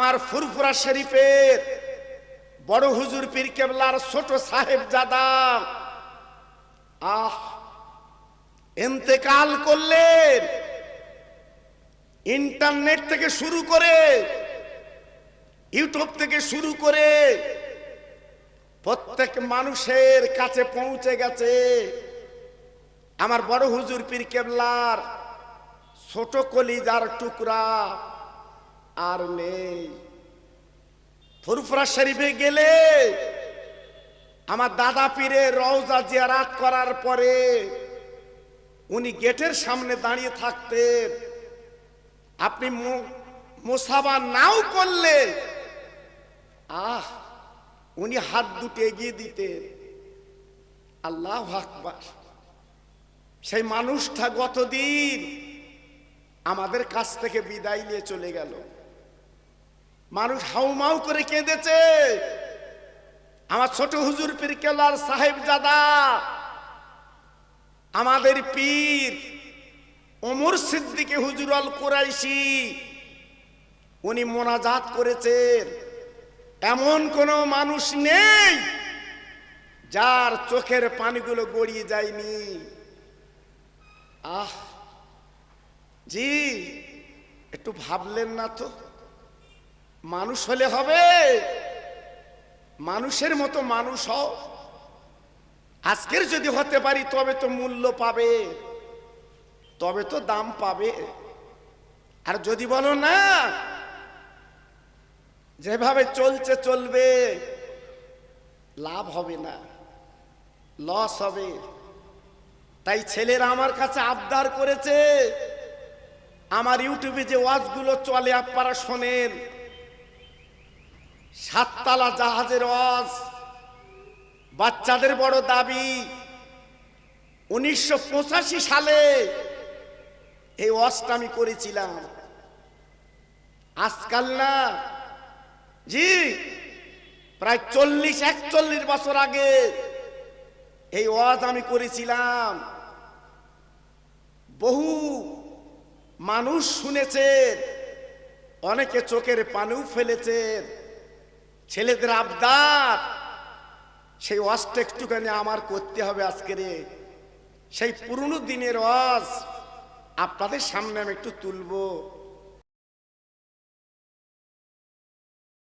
আমার ফুরফুরা শরীফের বড় হুজুর পীর কেবলার ছোট সাহেব জাদা। আহ এন্তেকাল করলেন। ইন্টারনেট থেকে শুরু করে ইউটিউব থেকে শুরু করে প্রত্যেক মানুষের কাছে পৌঁছে গেছে। আমার বড় হুজুর পীর কেবলার ছোট কলিজার টুকরা। আর নেই। ফুরফুরা শরীফে গেলে আমার দাদা পীরে রওজা জিয়ারাত করার পরে উনি গেটের সামনে দাঁড়িয়ে থাকতেন। আপনি মোসাবা নাও করলে, আহ, উনি হাত দুটো এগিয়ে দিতেন। আল্লাহ আকবার। সেই মানুষটা গতদিন আমাদের কাছ থেকে বিদায় নিয়ে চলে গেল। মানুষ হাউমাউ করে কেঁদেছে। আমার ছোট হুজুর পীর কেলার সাহেব জাদা আমাদের পীর অমর সিদ্দিকে হুজুর আল কুরাইশি, উনি মোনাজাত করেছেন এমন কোন মানুষ নেই যার চোখের পানিগুলো গড়িয়ে যায়নি। আহ, জি, একটু ভাবলেন না তো। মানুষ হলে হবে। মানুষের মতো মানুষ হও। আজকের যদি হতে পারি, তবে তো মূল্য পাবে। তবে তো দাম পাবে। আর যদি বলো না, যেভাবে চলছে চলবে, লাভ হবে না, লস হবে। তাই ছেলেরা আমার কাছে আবদার করেছে, আমার ইউটিউবে যে ওয়াজগুলো চলে, আপনারা শোনেন। সাততলা জাহাজের ওয়াজ। বাচ্চাদের বড় দাবি, উনিশশো পঁচাশি সালে এই ওয়াজটা আমি করেছিলাম। আজকাল না, জি, প্রায় চল্লিশ, একচল্লিশ বছর আগে এই ওয়াজ আমি করেছিলাম। বহু মানুষ শুনেছেন অনেকে চোখের পানিও ফেলেছেন ছেলেদের আবদার। সেই ওয়াজটা একটুখানি আমার করতে হবে আজকে রে। সেই পুরনো দিনের ওয়াজ আপনাদের সামনে আমি একটু তুলবো।